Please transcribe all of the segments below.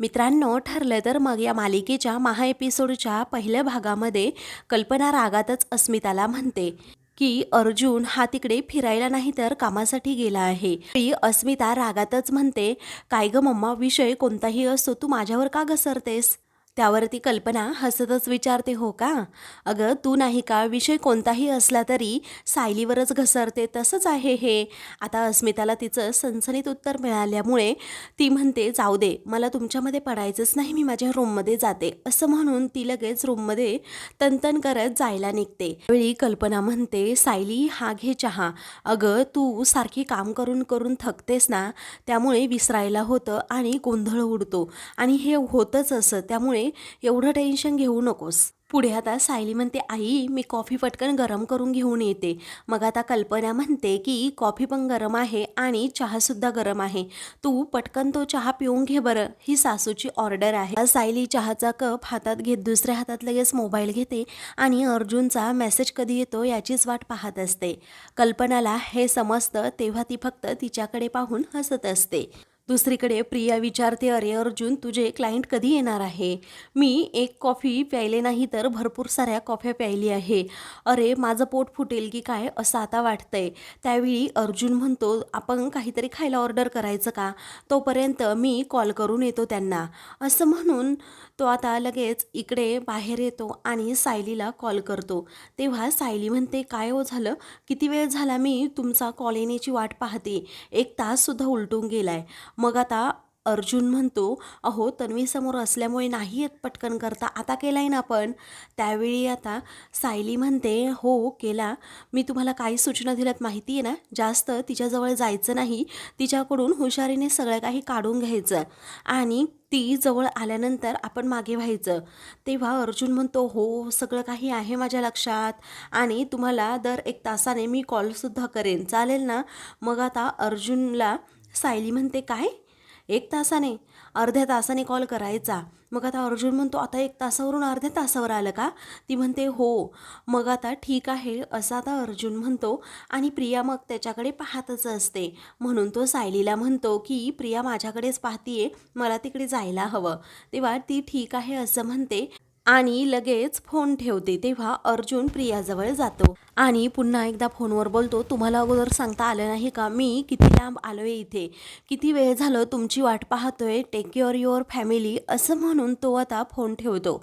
मित्रांनो ठरलं तर मग या मालिकेच्या महा एपिसोडच्या पहिल्या भागामध्ये कल्पना रागातच अस्मिताला म्हणते की अर्जुन हा तिकडे फिरायला नाही तर कामासाठी गेला आहे. ती अस्मिता रागातच म्हणते काय ग मम्मा विषय कोणताही असतो तू माझ्यावर का घसरतेस? त्यावरती कल्पना हसतच विचारते हो का? अगं तू नाही का विषय कोणताही असला तरी सायलीवरच घसरते तसंच आहे हे. आता अस्मिताला तिचं सनसनीत उत्तर मिळाल्यामुळे ती म्हणते जाऊ दे मला तुमच्यामध्ये पडायचंच नाही मी माझ्या रूममध्ये जाते. असं म्हणून ती लगेच रूममध्ये तनतन करत जायला निघते. वेळी कल्पना म्हणते सायली हा घे चहा. अगं तू सारखी काम करून करून थकतेस ना त्यामुळे विसरायला होतं आणि गोंधळ उडतो. आणि हे होतच असं त्यामुळे एवढं टेन्शन घेऊ नकोस. पुढे आता सायली म्हणते आई मी कॉफी पटकन गरम करून घेऊन येते. मग आता कल्पना म्हणते की कॉफी पण गरम आहे आणि चहासुद्धा गरम आहे. तू पटकन तो चहा पिऊन घे बरं. ही सासूची ऑर्डर आहे. सायली चहाचा कप हातात घेत दुसऱ्या हातात लगेच मोबाईल घेते आणि अर्जुनचा मेसेज कधी येतो याचीच वाट पाहत असते. कल्पनाला हे समजतं तेव्हा ती फक्त तिच्याकडे पाहून हसत असते. दुसरीकडे प्रिया विचारते अरे अर्जुन तुझे क्लायंट कधी येणार आहे? मी एक कॉफी प्यायले नाही तर भरपूर साऱ्या कॉफ्या प्यायली आहे. अरे माझं पोट फुटेल की काय असं आता वाटतंय. त्यावेळी अर्जुन म्हणतो आपण काहीतरी खायला ऑर्डर करायचं का? तोपर्यंत मी कॉल करून येतो त्यांना. असं म्हणून तो आता लगेच इकडे बाहेर येतो आणि सायलीला कॉल करतो. तेव्हा सायली म्हणते काय हो झालं? किती वेळ झाला मी तुमचा कॉल येण्याची वाट पाहते? एक ताससुद्धा उलटून गेलाय. मग आता अर्जुन म्हणतो अहो तन्वीसमोर असल्यामुळे नाही येत पटकन करता. आता केला आहे ना आपण त्यावेळी आता सायली म्हणते हो केला. मी तुम्हाला काही सूचना दिल्यात माहिती आहे ना? जास्त तिच्याजवळ जायचं नाही. तिच्याकडून हुशारीने सगळं काही काढून घ्यायचं. आणि ती जवळ आल्यानंतर आपण मागे व्हायचं. तेव्हा अर्जुन म्हणतो हो सगळं काही आहे माझ्या लक्षात. आणि तुम्हाला दर एक तासाने मी कॉलसुद्धा करेन. चालेल ना? मग आता अर्जुनला सायली म्हणते काय? एक तासाने अर्ध्या तासाने कॉल करायचा. मग आता अर्जुन म्हणतो आता एक तासावरून अर्ध्या तासावर आलं का? ती म्हणते हो. मग आता ठीक आहे. असं आता अर्जुन म्हणतो आणि प्रिया मग त्याच्याकडे पाहतच असते. म्हणून तो सायलीला म्हणतो की प्रिया माझ्याकडेच पाहतीये मला तिकडे जायला हवं. तेव्हा ती ठीक आहे असं म्हणते. आणि लगेच फोन ठेवते तेव्हा अर्जुन प्रियाजवळ जातो. आणि पुन्हा एकदा फोनवर बोलतो तुम्हाला अगोदर सांगता आलं नाही का? मी किती लांब आलो आहे इथे. किती वेळ झालं तुमची वाट पाहतोय? टेक केअर युअर फॅमिली असं म्हणून तो आता फोन ठेवतो.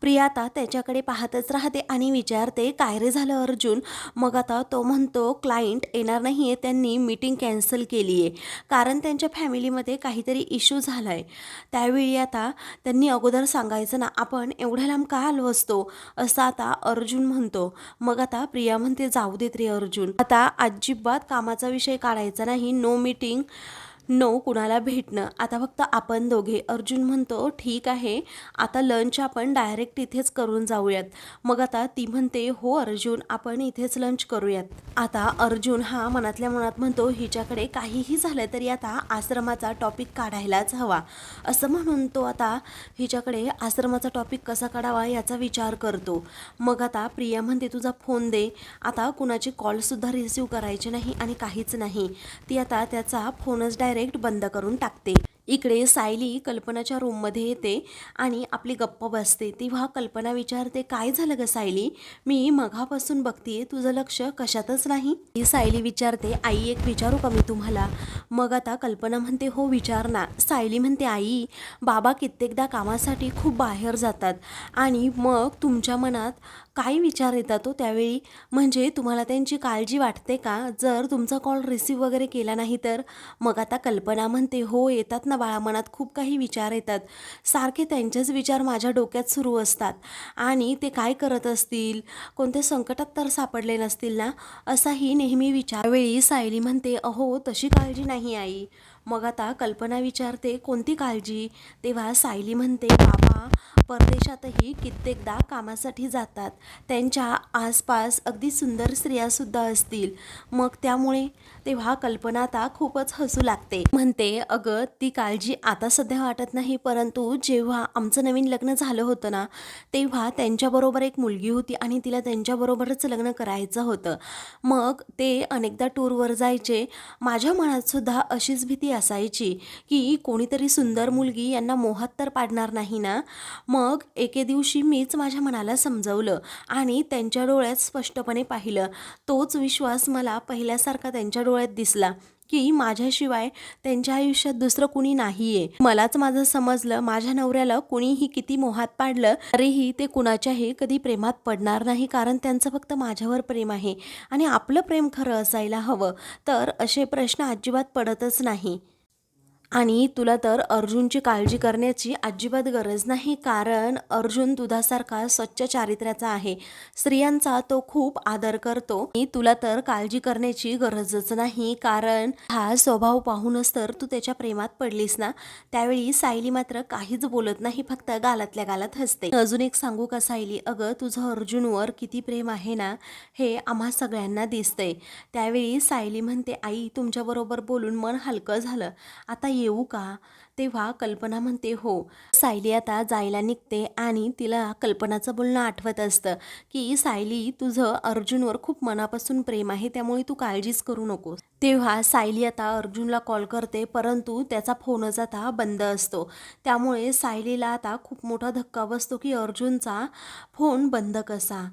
प्रिया आता त्याच्याकडे पाहतच राहते आणि विचारते काय रे झालं अर्जुन? मग आता तो म्हणतो क्लायंट येणार नाही आहे त्यांनी मीटिंग कॅन्सल केली आहे कारण त्यांच्या फॅमिलीमध्ये काहीतरी इश्यू झाला आहे त्यावेळी आता त्यांनी अगोदर सांगायचं ना आपण एवढं लांब का आलो असतो असं आता अर्जुन म्हणतो. मग आता प्रिया म्हणते जाऊ देत रे अर्जुन. आता अजिबात कामाचा विषय काढायचा नाही. नो मीटिंग नो कुणाला भेटणं. आता फक्त आपण दोघे. अर्जुन म्हणतो ठीक आहे आता लंच आपण डायरेक्ट इथेच करून जाऊयात. मग आता ती म्हणते हो अर्जुन आपण इथेच लंच करूयात. आता अर्जुन हा मनातल्या मनात म्हणतो हिच्याकडे काहीही झालं तरी आता आश्रमाचा टॉपिक काढायलाच हवा. असं म्हणून तो आता हिच्याकडे आश्रमाचा टॉपिक कसा काढावा याचा विचार करतो. मग आता प्रिया म्हणते तुझा फोन दे. आता कुणाचे कॉलसुद्धा रिसिव्ह करायचे नाही आणि काहीच नाही. ती आता त्याचा फोनच डायरेक्ट डायरेक्ट बंद करून टाकते. इकडे सायली कल्पनाच्या रूममध्ये येते आणि आपली गप्प बसते. तेव्हा कल्पना विचारते काय झालं ग सायली? मी मघापासून बघते तुझं लक्ष कशातच नाही. ही सायली विचारते आई एक विचारू का मी तुम्हाला? मग आता कल्पना म्हणते हो विचार ना. सायली म्हणते आई बाबा कित्येकदा कामासाठी खूप बाहेर जातात आणि मग तुमच्या मनात काय विचार येतात तो त्यावेळी? म्हणजे तुम्हाला त्यांची काळजी वाटते का? जर तुमचा कॉल रिसीव वगैरे केला नाही तर? मग आता कल्पना म्हणते हो येतात ना बाळा मनात खूप काही विचार येतात. सारखे त्यांचेच विचार माझ्या डोक्यात सुरू असतात. आणि ते काय करत असतील? कोणत्या संकटात तर सापडले नसतील ना? असाही नेहमी विचार. वेळी सायली म्हणते अहो तशी काळजी नाही आई. मग आता कल्पना विचारते कोणती काळजी? तेव्हा सायली म्हणते बाबा परदेशातही कित्येकदा कामासाठी जातात. त्यांच्या आसपास अगदी सुंदर स्त्रियासुद्धा असतील. मग त्यामुळे तेव्हा कल्पना आता खूपच हसू लागते. म्हणते अगं ती काळजी आता सध्या वाटत नाही परंतु जेव्हा आमचं नवीन लग्न झालं होतं ना तेव्हा त्यांच्याबरोबर एक मुलगी होती आणि तिला त्यांच्याबरोबरच लग्न करायचं होतं. मग ते अनेकदा टूरवर जायचे. माझ्या मनातसुद्धा अशीच भीती असायची की कोणीतरी सुंदर मुलगी यांना मोहात तर पाडणार नाही ना? मग एके दिवशी मीच माझ्या मनाला समजवलं आणि त्यांच्या डोळ्यात स्पष्टपणे पाहिलं. तोच विश्वास मला पहिल्यासारखा त्यांच्या डोळ्यात दिसला की माझ्याशिवाय त्यांच्या आयुष्यात दुसरं कुणी नाहीये. मलाच माझं समजलं माझ्या नवऱ्याला कुणीही किती मोहात पाडलं तरीही ते कुणाच्याही कधी प्रेमात पडणार नाही कारण त्यांचं फक्त माझ्यावर प्रेम आहे आणि आपलं प्रेम खरं असायला हवं. तर असे प्रश्न अजिबात पडतच नाही. आणि तुला तर अर्जुनची काळजी करण्याची अजिबात गरज नाही कारण अर्जुन दुधासारखा स्वच्छ चारित्र्याचा आहे. स्त्रियांचा तो खूप आदर करतो. आणि तुला तर काळजी करण्याची गरजच नाही कारण हा स्वभाव पाहूनच तर तू त्याच्या प्रेमात पडलीस ना. त्यावेळी सायली मात्र काहीच बोलत नाही फक्त गालातल्या गालात हसते. अजून एक सांगू का सायली? अगं तुझं अर्जुनवर किती प्रेम आहे ना हे आम्हा सगळ्यांना दिसतंय. त्यावेळी सायली म्हणते आई तुमच्याबरोबर बोलून मन हलकं झालं. आता येऊ का? तेव्हा कल्पना म्हणते हो. सायली आता जायला निघते आणि तिला कल्पनाचं बोलणं आठवत असतं की सायली तुझं अर्जुनवर खूप मनापासून प्रेम आहे त्यामुळे तू काळजीच करू नको तेव्हा सायली आता अर्जुनला कॉल करते परंतु त्याचा फोनच आता बंद असतो. त्यामुळे सायलीला आता खूप मोठा धक्का बसतो की अर्जुनचा फोन बंद कसा?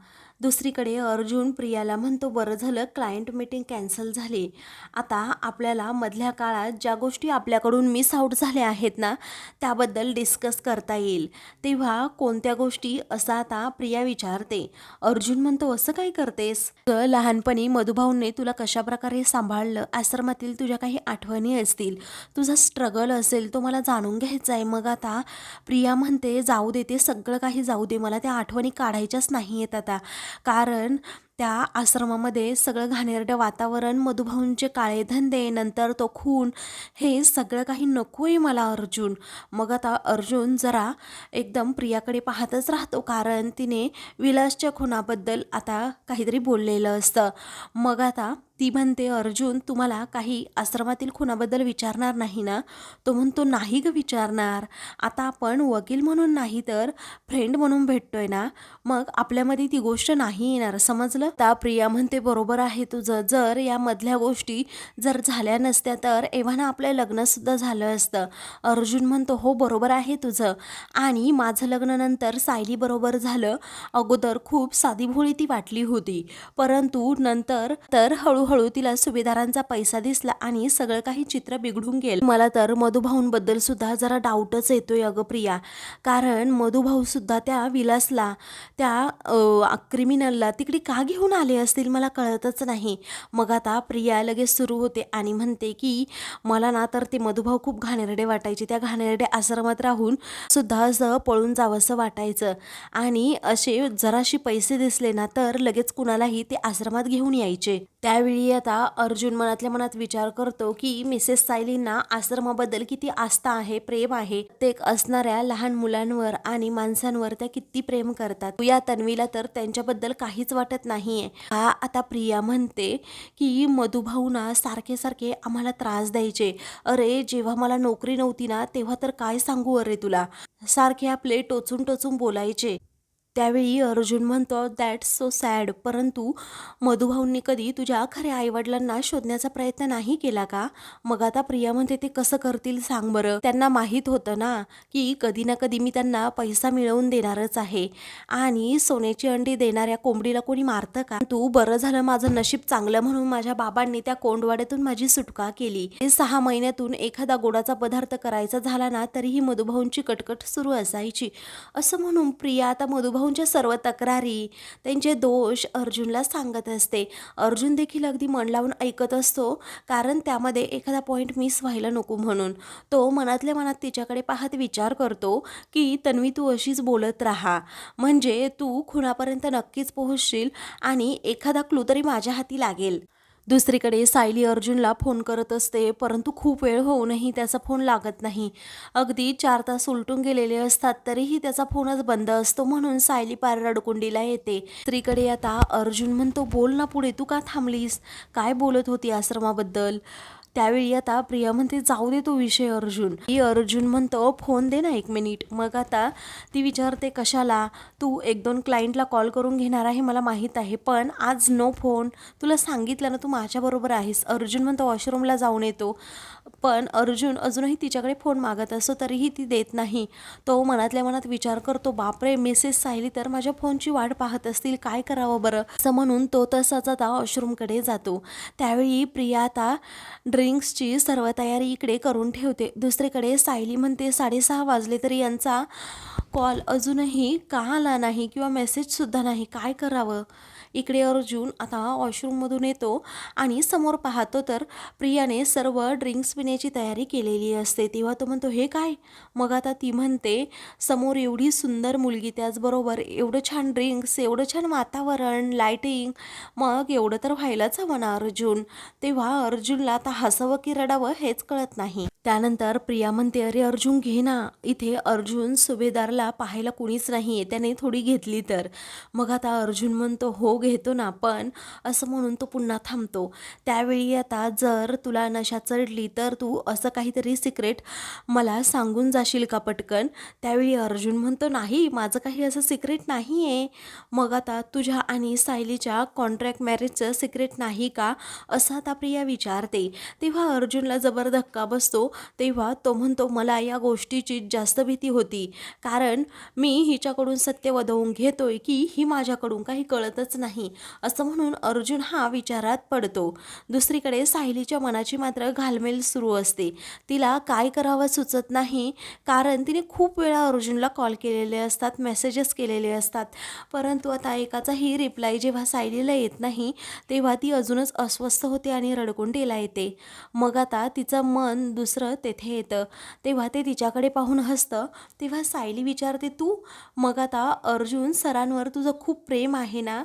दुसरीकडे अर्जुन प्रियाला म्हणतो बरं झालं क्लायंट मीटिंग कॅन्सल झाली. आता आपल्याला मधल्या काळात ज्या गोष्टी आपल्याकडून मिस आऊट झाल्या आहेत ना त्याबद्दल डिस्कस करता येईल. तेव्हा कोणत्या गोष्टी असं आता प्रिया विचारते. अर्जुन म्हणतो असं काय करतेस? लहानपणी मधुभाऊंनी तुला कशा प्रकारे सांभाळलं? आश्रमातील तुझ्या काही आठवणी असतील? तुझा स्ट्रगल असेल तो मला जाणून घ्यायचा आहे. मग आता प्रिया म्हणते जाऊ दे ते सगळं काही जाऊ दे. मला त्या आठवणी काढायच्याच नाही आहेत आता. कारण त्या आश्रमामध्ये सगळं घाणेरडं वातावरण मधुभाऊंचे काळे धंदे नंतर तो खून हे सगळं काही नको आहे मला अर्जुन. मग आता अर्जुन जरा एकदम प्रियाकडे पाहतच राहतो कारण तिने विलासच्या खुनाबद्दल आता काहीतरी बोललेलं असतं. मग आता ती म्हणते अर्जुन तुम्हाला काही आश्रमातील खुनाबद्दल विचारणार नाही ना? तो म्हणतो नाही ग विचारणार. आता आपण वकील म्हणून नाही तर फ्रेंड म्हणून भेटतोय ना? मग आपल्यामध्ये ती गोष्ट नाही येणार समजलं? आता प्रिया म्हणते बरोबर आहे तुझं. जर या मधल्या गोष्टी जर झाल्या नसत्या तर एव्हाना आपलं लग्नसुद्धा झालं असतं. अर्जुन म्हणतो हो बरोबर आहे तुझं. आणि माझं लग्नानंतर सायली बरोबर झालं. अगोदर खूप साधीभोळी ती वाटली होती. परंतु नंतर तर हळूहळू तिला सुभेदारांचा पैसा दिसला आणि सगळं काही चित्र बिघडून गेलं. मला तर मधुभाऊंबद्दल सुद्धा जरा डाऊटच येतोय अगं प्रिया. कारण मधुभाऊ सुद्धा त्या विलासला त्या क्रिमिनलला तिकडे का घेऊन आले असतील मला कळतच नाही. मग आता प्रिया लगेच सुरू होते आणि म्हणते की मला ना तर ते मधुभाव खूप घाणेरडे वाटायचे. त्या घाणेरडे आश्रमात राहून सुद्धा असं पळून जावंसं वाटायचं. आणि असे जराशी पैसे दिसले ना तर लगेच कुणालाही ते आश्रमात घेऊन यायचे. त्यावेळी आता अर्जुन मनातल्या मनात विचार करतो की मिसेस सायलींना आश्रमाबद्दल किती आस्था आहे प्रेम आहे. ते असणाऱ्या लहान मुलांवर आणि माणसांवर त्या किती प्रेम करतात. या तन्वीला तर त्यांच्याबद्दल काहीच वाटत नाही. नाहीये. हा आता प्रिया म्हणते की मधुभाऊ ना सारखे सारखे आम्हाला त्रास द्यायचे. अरे जेव्हा मला नोकरी नव्हती ना तेव्हा तर काय सांगू अरे तुला? सारखे आपले टोचून टोचून बोलायचे. त्यावेळी अर्जुन म्हणतो दॅट्स सो सॅड परंतु मधुभाऊंनी कधी तुझ्या खऱ्या आईवडिलांना शोधण्याचा प्रयत्न नाही केला का? मग आता प्रिया म्हणते ते कसं करतील सांग बरं. त्यांना माहीत होतं ना की कधी ना कधी मी त्यांना पैसा मिळवून देणारच आहे. आणि सोन्याची अंडी देणाऱ्या कोंबडीला कोणी मारतं का? तू बरं झालं माझं नशीब चांगलं म्हणून माझ्या बाबांनी त्या कोंडवाड्यातून माझी सुटका केली. ते सहा महिन्यातून एखादा गोडाचा पदार्थ करायचा झाला ना तरीही मधुभाऊंची कटकट सुरू असायची. असं म्हणून प्रिया आता मधुभाऊ भाऊंच्या सर्व तक्रारी त्यांचे दोष अर्जुनला सांगत असते. अर्जुन देखील अगदी मन लावून ऐकत असतो कारण त्यामध्ये एखादा पॉईंट मिस व्हायला नको म्हणून. तो मनातल्या मनात तिच्याकडे पाहत विचार करतो की तन्वी तू अशीच बोलत राहा. म्हणजे तू खुणापर्यंत नक्कीच पोहोचशील आणि एखादा क्लू तरी माझ्या हाती लागेल. दुसरीकडे सायली अर्जुनला फोन करत असते परंतु खूप वेळ होऊनही त्याचा फोन लागत नाही. अगदी चार तास उलटून गेलेले असतात तरीही त्याचा फोनच बंद असतो म्हणून सायली पार रडकुंडीला येते. स्त्रीकडे आता अर्जुन म्हणतो बोल ना पुढे तू का थांबलीस? काय बोलत होती आश्रमाबद्दल? त्यावेळी आता प्रिया म्हणते जाऊ दे तो विषय अर्जुन. ही अर्जुन म्हणतो फोन दे ना एक मिनिट. मग आता ती विचारते कशाला? तू एक दोन क्लायंटला कॉल करून घेणार आहे मला माहीत आहे पण आज नो फोन तुला सांगितलं ना तू माझ्याबरोबर आहेस. अर्जुन म्हणतो वॉशरूमला जाऊन येतो. पण अर्जुन अजूनही तिच्याकडे फोन मागत असतो तरीही ती देत नाही. तो मनातल्या मनात विचार करतो बापरे मेसेज सायली तर माझ्या फोनची वाट पाहत असतील काय करावं बरं? असं म्हणून तो तसाच आता वॉशरूमकडे जातो. त्यावेळी प्रिया आता ड्रिंक्सची सर्व तयारी इकडे करून ठेवते. दुसरीकडे सायली म्हणते साडेसहा वाजले तरी यांचा कॉल अजूनही का आला नाही किंवा मेसेजसुद्धा नाही? काय करावं? इकडे अर्जुन आता वॉशरूममधून येतो आणि समोर पाहतो तर प्रियाने सर्व ड्रिंक्स पिण्याची तयारी केलेली असते. तेव्हा तो म्हणतो हे काय? मग आता ती म्हणते समोर एवढी सुंदर मुलगी त्याचबरोबर एवढं छान ड्रिंक्स एवढं छान वातावरण लायटिंग मग एवढं तर व्हायलाच हवं ना अर्जुन. तेव्हा अर्जुनला आता हसावं की रडावं हेच कळत नाही. त्यानंतर प्रिया म्हणते अरे अर्जुन घे ना. इथे अर्जुन सुभेदारला पाहायला कुणीच नाही आहे त्याने थोडी घेतली तर. मग आता अर्जुन म्हणतो हो घेतो ना पण असं म्हणून तो पुन्हा थांबतो. त्यावेळी आता जर तुला नशा चढली तर तू असं काहीतरी सिक्रेट मला सांगून जाशील का पटकन? त्यावेळी अर्जुन म्हणतो नाही माझं काही असं सिक्रेट नाही आहे मग आता तुझ्या आणि सायलीच्या कॉन्ट्रॅक्ट मॅरेजचं सिक्रेट नाही का? असं आता प्रिया विचारते. तेव्हा अर्जुनला जबर धक्का बसतो. तेव्हा तो म्हणतो मला या गोष्टीची जास्त भीती होती. कारण मी हिच्याकडून सत्य वधवून घेतोय की ही माझ्याकडून काही कळतच नाही. नाही असं म्हणून अर्जुन हा विचारात पडतो. दुसरीकडे सायलीच्या मनाची मात्र घालमेल सुरू असते. तिला काय करावं सुचत नाही कारण तिने खूप वेळा अर्जुनला कॉल केलेले असतात मेसेजेस केलेले असतात. परंतु आता एकाचाही रिप्लाय जेव्हा सायलीला येत नाही तेव्हा ती अजूनच अस्वस्थ होते आणि रडकुंडीला येते. मग आता तिचं मन दुसरं तेथे येतं. तेव्हा ते तिच्याकडे पाहून हसतं. तेव्हा सायली विचारते तू? मग आता अर्जुन सरांवर तुझं खूप प्रेम आहे ना?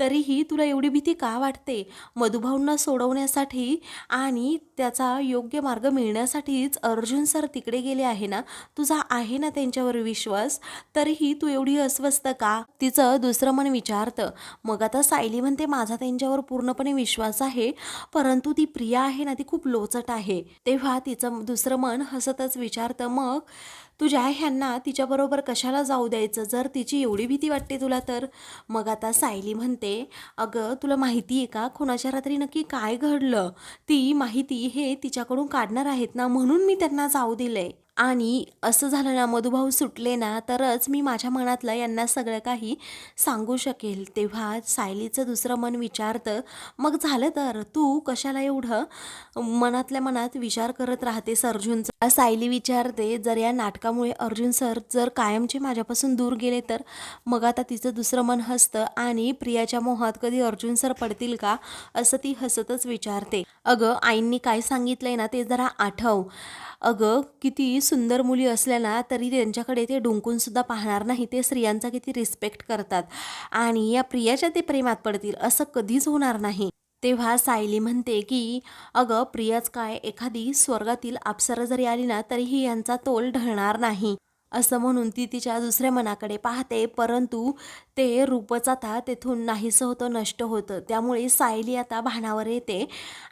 तरीही तुला एवढी भीती का वाटते? मधुभाऊंना सोडवण्यासाठी आणि त्याचा योग्य मार्ग मिळण्यासाठीच अर्जुन सर तिकडे गेले आहे ना? तुझा आहे ना त्यांच्यावर विश्वास? तरीही तू एवढी अस्वस्थ का? तिचं दुसरं मन विचारतं. मग आता सायली म्हणते माझा त्यांच्यावर पूर्णपणे विश्वास आहे परंतु ती प्रिया आहे ना ती खूप लोचट आहे. तेव्हा तिचं दुसरं मन हसतच विचारतं मग तुझ्या ह्यांना तिच्याबरोबर कशाला जाऊ द्यायचं? जर तिची एवढी भीती वाटते तुला तर? मग आता सायली म्हणते अगं तुला माहिती आहे का कुणाच्या रात्री नक्की काय घडलं? ती माहिती हे तिच्याकडून काढणार आहेत ना म्हणून मी त्यांना जाऊ दिलं आहे आणि असं झालं ना मधुभाऊ सुटले ना तरच मी माझ्या मनातलं यांना सगळं काही सांगू शकेल. तेव्हा सायलीचं दुसरं मन विचारतं मग झालं तर? तू कशाला एवढं मनातल्या मनात विचार करत राहते अर्जुनचा? सायली विचारते जर या नाटकामुळे अर्जुन सर जर कायमचे माझ्यापासून दूर गेले तर? मग आता तिचं दुसरं मन हसतं आणि प्रियाच्या मोहात कधी अर्जुन सर पडतील का? असं ती हसतच विचारते. अगं आईंनी काय सांगितलंय ना ते जरा आठव. अगं किती सुंदर मुली असल्या ना तरी त्यांच्याकडे ते डुंकूनसुद्धा पाहणार नाही. ते स्त्रियांचा किती रिस्पेक्ट करतात. आणि या प्रियाच्या ते प्रेमात पडतील असं कधीच होणार नाही. तेव्हा सायली म्हणते की अगं प्रियाच काय एखादी स्वर्गातील अप्सरा जरी आली ना तरीही यांचा तोल ढळणार नाही. असं म्हणून ती तिच्या दुसऱ्या मनाकडे पाहते परंतु ते रूपच आता तेथून नाहीसं होतं नष्ट होतं. त्यामुळे सायली आता भानावर येते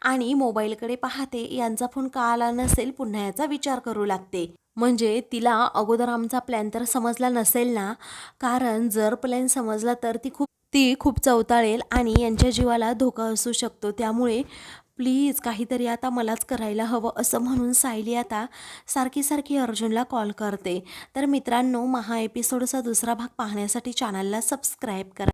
आणि मोबाईलकडे पाहते. यांचा फोन का आला नसेल पुन्हा याचा विचार करू लागते. म्हणजे तिला अगोदर आमचा प्लॅन तर समजला नसेल ना? कारण जर प्लॅन समजला तर ती खूप ती खूप चवताळेल आणि यांच्या जीवाला धोका असू शकतो. त्यामुळे प्लीज काहीतरी आता मलाच करायला हवं असं म्हणून सायली आता सारखी सारखी अर्जुनला कॉल करते. तर मित्रांनो महा एपिसोडचा दुसरा भाग पाहण्यासाठी चॅनलला सबस्क्राईब करा.